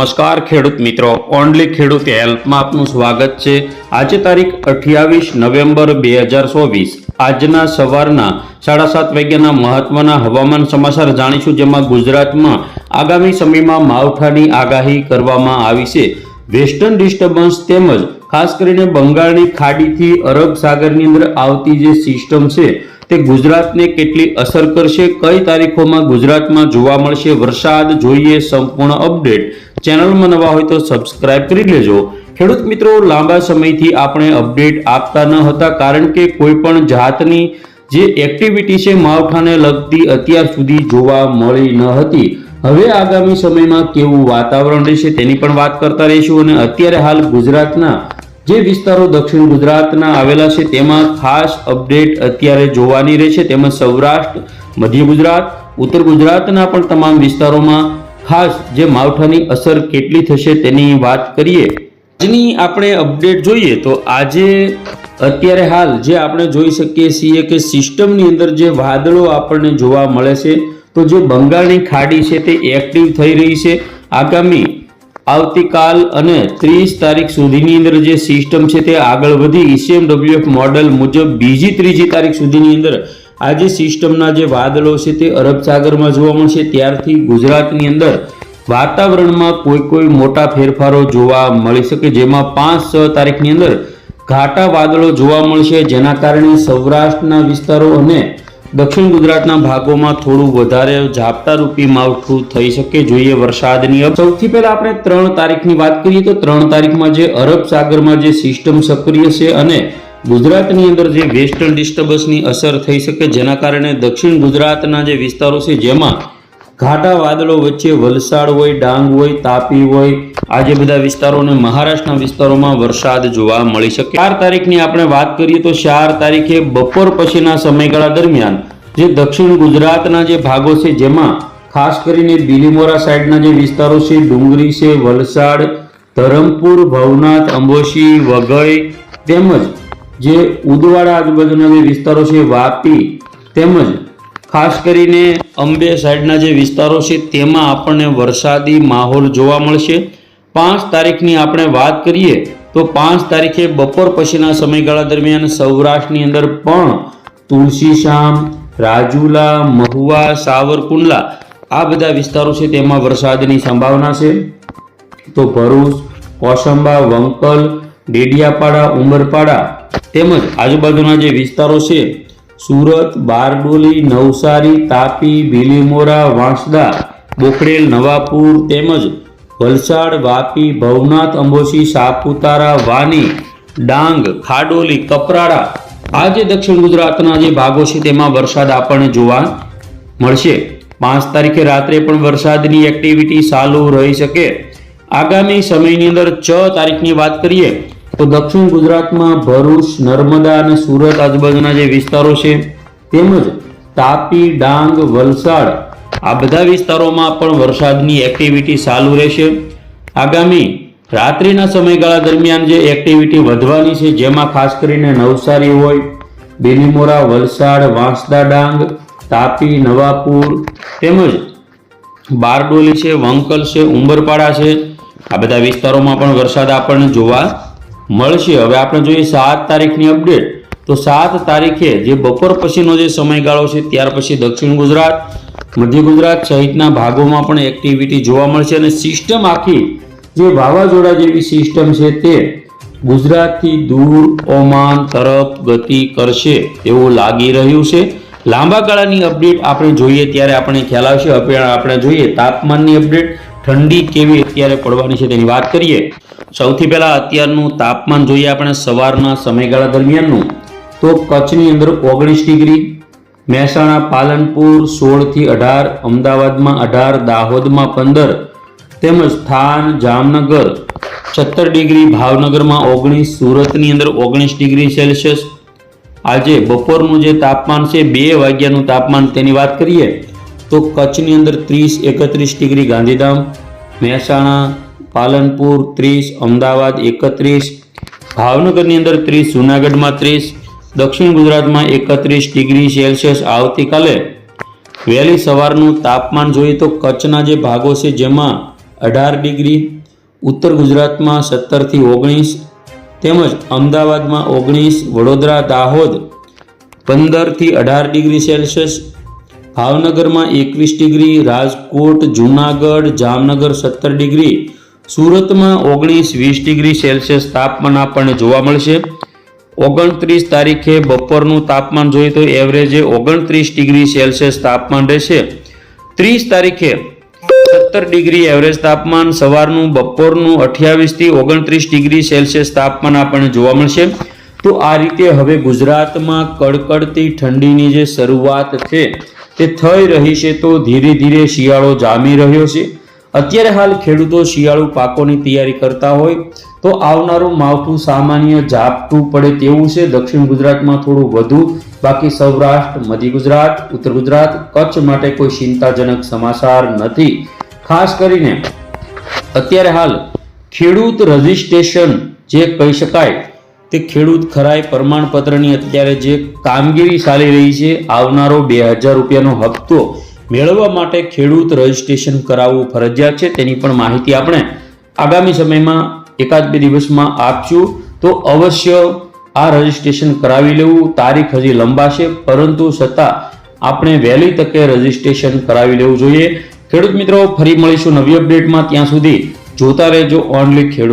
નમસ્કાર ખેડૂત મિત્રો. ઓનલી ખેડૂત હેલ્પમાં આપનું સ્વાગત છે. આજે તારીખ અઠ્યાવીસ નવેમ્બર બે હજાર ચોવીસ. આજના સવારના સાડા સાત વાગ્યાના મહત્વના હવામાન સમાચાર જાણીશું, જેમાં ગુજરાતમાં આગામી સમયમાં માવઠાની આગાહી કરવામાં આવી છે. વેસ્ટર્ન ડિસ્ટર્બન્સ તેમજ ખાસ કરીને બંગાળની ખાડીથી અરબ સાગરની અંદર આવતી જે સિસ્ટમ છે તે ગુજરાતને કેટલી અસર કરશે, કઈ તારીખોમાં ગુજરાતમાં જોવા મળશે વરસાદ, જોઈએ સંપૂર્ણ અપડેટ. ચેનલમાં નવા હોય તો સબસ્ક્રાઇબ કરી લેજો. ખેડૂત મિત્રો, લાંબા સમયથી આપણે અપડેટ આપતા ન હતા કારણ કે કોઈ પણ જાતની જે એક્ટિવિટી છે માવઠાને લગતી અત્યાર સુધી જોવા મળી ન હતી. હવે આગામી સમયમાં કેવું વાતાવરણ રહેશે તેની પણ વાત કરતા રહીશું અને અત્યારે હાલ ગુજરાતના જે વિસ્તારો દક્ષિણ ગુજરાતના આવેલા છે, તેમાં ખાસ અપડેટ અત્યારે જોવાની રહેશે તેમજ સૌરાષ્ટ્ર, મધ્ય ગુજરાત, ઉત્તર ગુજરાતના પણ તમામ વિસ્તારોમાં ખાસ જે માવઠાની અસર કેટલી થશે તેની વાત કરીએ. આજની આપણે અપડેટ જોઈએ તો આજે અત્યારે હાલ જે આપણે જોઈ શકીએ છીએ કે સિસ્ટમની અંદર જે વાદળો આપણને જોવા મળે છે, તો જે બંગાળની ખાડી છે તે એક્ટિવ થઈ રહી છે. આગામી આવતીકાલ અને ત્રીસ તારીખ સુધીની અંદર જે સિસ્ટમ છે તે આગળ વધી ઈસીએમડબ્લ્યુએફ મોડેલ મુજબ બીજી ત્રીજી તારીખ સુધીની અંદર આ જે સિસ્ટમના જે વાદળો છે તે અરબ સાગરમાં જોવા મળશે. ત્યારથી ગુજરાતની અંદર વાતાવરણમાં કોઈ કોઈ મોટા ફેરફારો જોવા મળી શકે, જેમાં પાંચ છ તારીખની અંદર ઘાટા વાદળો જોવા મળશે. જેના કારણે સૌરાષ્ટ્રના વિસ્તારો અને દક્ષિણ ગુજરાતના ભાગોમાં થોડું વધારે ઝાપટા રૂપી માવઠું થઈ શકે જોઈએ વરસાદની સૌથી પહેલા આપણે ત્રણ તારીખની વાત કરીએ તો ત્રણ તારીખમાં જે અરબ સાગરમાં જે સિસ્ટમ સક્રિય છે અને ગુજરાતની અંદર જે વેસ્ટર્ન ડિસ્ટર્બન્સની અસર થઈ શકે જેના કારણે દક્ષિણ ગુજરાતના જે વિસ્તારો છે જેમાં ઘાટા વાદળો વચ્ચે વલસાડ હોય, ડાંગ હોય, તાપી હોય, આજે બધા વિસ્તારો અને મહારાષ્ટ્રના વિસ્તારોમાં વરસાદ જોવા મળી શકે. ચાર તારીખની આપણે વાત કરીએ તો ચાર તારીખે બપોર પછીના સમયગાળા દરમિયાન જે દક્ષિણ ગુજરાતના જે ભાગો છે જેમાં ખાસ કરીને બિલીમોરા સાઈડના જે વિસ્તારો છે, ડુંગરી છે, વલસાડ, ધરમપુર, ભવનાથ, અંબોશી, વઘઈ તેમજ જે ઉદવાડા આજુબાજુના જે વિસ્તારો છે, વાપી તેમજ ખાસ કરીને અંબે સાઈડના જે વિસ્તારો છે, તેમાં આપણને વરસાદી માહોલ જોવા મળશે. પાંચ તારીખની આપણે વાત કરીએ, તો પાંચ તારીખે બપોર પછીના સમયગાળા દરમિયાન સૌરાષ્ટ્રની અંદર પણ તુલસીશામ રાજુલા, મહુવા, સાવરકુંડલા આ બધા વિસ્તારો છે, તેમાં વરસાદની સંભાવના છે. તો ભરૂચ, કોસંબા, વંકલ, ડેડિયાપાડા, ઉમરપાડા તેમજ આજુબાજુના જે વિસ્તારો છે સુરત, બારડોલી, નવસારી, તાપી, ભીલીમોરા, વાંસદા, બોખડેલ, નવાપુર તેમજ વલસાડ, વાપી, ભવનાથ અંબોશી સાપુતારા, વાની, ડાંગ, ખાડોલી, કપરાડા આ જે દક્ષિણ ગુજરાતના જે ભાગો છે તેમાં વરસાદ આપણને જોવા મળશે. પાંચ તારીખે રાત્રે પણ વરસાદની એક્ટિવિટી ચાલુ રહી શકે. આગામી સમયની અંદર છ તારીખની વાત કરીએ તો દક્ષિણ ગુજરાતમાં ભરૂચ, નર્મદા અને સુરત આજુબાજુના જે વિસ્તારો છે, તેમજ તાપી, ડાંગ, વલસાડ, આ બધા વિસ્તારોમાં પણ વરસાદની એક્ટિવિટી ચાલુ રહેશે. આગામી રાત્રિના સમયગાળા દરમિયાન જે એક્ટિવિટી વધવાની છે, જેમાં ખાસ કરીને નવસારી હોય, બેલીમોરા, વલસાડ, વાંસદા ડાંગ, તાપી, નવાપુર, તેમજ બારડોલી છે, વંકલ છે, ઉંબરપાડા છે, આ બધા વિસ્તારોમાં પણ વરસાદ આપણને જોવા મળશે. હવે આપણે જોઈએ સાત તારીખની અપડેટ. તો સાત તારીખે જે બપોર પછીનો જે સમયગાળો છે, ત્યાર પછી દક્ષિણ ગુજરાત, મધ્ય ગુજરાત સહિતના ભાગોમાં પણ એક્ટિવિટી જોવા મળશે અને સિસ્ટમ આખી જે વાવાઝોડા જેવી સિસ્ટમ છે તે ગુજરાતથી દૂર, ઓમાન, તરફ ગતિ કરશે એવું લાગી રહ્યું છે. લાંબા ગાળાની અપડેટ આપણે જોઈએ ત્યારે આપણે ખ્યાલ આવશે. આપણે જોઈએ તાપમાનની અપડેટ. ઠંડી કેવી અત્યારે પડવાની છે તેની વાત કરીએ, સૌથી પહેલાં અત્યારનું તાપમાન જોઈએ આપણે સવારના સમયગાળા દરમિયાનનું, તો કચ્છની અંદર ઓગણીસ ડિગ્રી, મહેસાણા, પાલનપુર સોળથી અઢાર, અમદાવાદમાં અઢાર, દાહોદમાં પંદર, તેમજ થાન, જામનગર સત્તર ડિગ્રી, ભાવનગરમાં ઓગણીસ, સુરતની અંદર ઓગણીસ ડિગ્રી સેલ્સિયસ. આજે બપોરનું જે તાપમાન છે, બે વાગ્યાનું તાપમાન તેની વાત કરીએ તો કચ્છની અંદર ત્રીસ, એકત્રીસ ડિગ્રી ગાંધીધામ, મહેસાણા, પાલનપુર ત્રીસ, અમદાવાદ એકત્રીસ, ભાવનગરની અંદર ત્રીસ, જુનાગઢમાં ત્રીસ, દક્ષિણ ગુજરાતમાં એકત્રીસ ડિગ્રી સેલ્સિયસ આવતીકાલે. વહેલી સવારનું તાપમાન જોઈએ તો કચ્છના જે ભાગો છે જેમાં અઢાર ડિગ્રી, ઉત્તર ગુજરાતમાં સત્તરથી ઓગણીસ, તેમજ અમદાવાદમાં ઓગણીસ, વડોદરા, દાહોદ પંદરથી અઢાર ડિગ્રી સેલ્સિયસ ભાવનગરમાં એકવીસ ડિગ્રી, રાજકોટ, જૂનાગઢ, જામનગર સત્તર ડિગ્રી, સુરતમાં ઓગણીસ, વીસ ડિગ્રી સેલ્સિયસ તાપમાન આપણને જોવા મળશે. ઓગણત્રીસ તારીખે બપોરનું તાપમાન જોઈએ તો એવરેજે ઓગણત્રીસ ડિગ્રી સેલ્સિયસ તાપમાન રહેશે. ત્રીસ તારીખે સત્તર ડિગ્રી એવરેજ તાપમાન, સવારનું બપોરનું અઠ્યાવીસથી ઓગણત્રીસ ડિગ્રી સેલ્સિયસ તાપમાન આપણને જોવા મળશે. તો આ રીતે હવે ગુજરાતમાં કડકડતી ઠંડીની જે શરૂઆત છે, તે થઈ રહી છે તો ધીરે ધીરે શિયાળો જામી રહ્યો છે. અત્યારે હાલ ખેડૂતો શિયાળુ પાકોની તૈયારી કરતા હોય તો આવનારું માવઠું સામાન્ય ઝાપટું પડે તેવું છે. દક્ષિણ ગુજરાતમાં થોડું વધુ, બાકી સૌરાષ્ટ્ર, મધ્ય ગુજરાત, ઉત્તર ગુજરાત, કચ્છ માટે કોઈ ચિંતાજનક સમાચાર નથી. ખાસ કરીને અત્યારે હાલ ખેડૂત રજિસ્ટ્રેશન જે કહી શકાય તે ખેડૂત ખરાઈ પ્રમાણપત્રની અત્યારે જે કામગીરી ચાલી રહી છે, આવનારો બે હજાર રૂપિયાનો હપ્તો મેળવવા માટે ખેડૂત રજિસ્ટ્રેશન કરાવવું ફરજિયાત છે, તેની પણ માહિતી આપણે આગામી સમયમાં એકાદ બે દિવસમાં આપશું. તો અવશ્ય આ રજિસ્ટ્રેશન કરાવી લેવું, તારીખ હજી લંબાશે, પરંતુ છતાં આપણે વહેલી તકે રજિસ્ટ્રેશન કરાવી લેવું જોઈએ. ખેડૂત મિત્રો, ફરી મળીશું નવી અપડેટમાં. ત્યાં સુધી જોતા રહેજો ઓનલી ખેડૂત.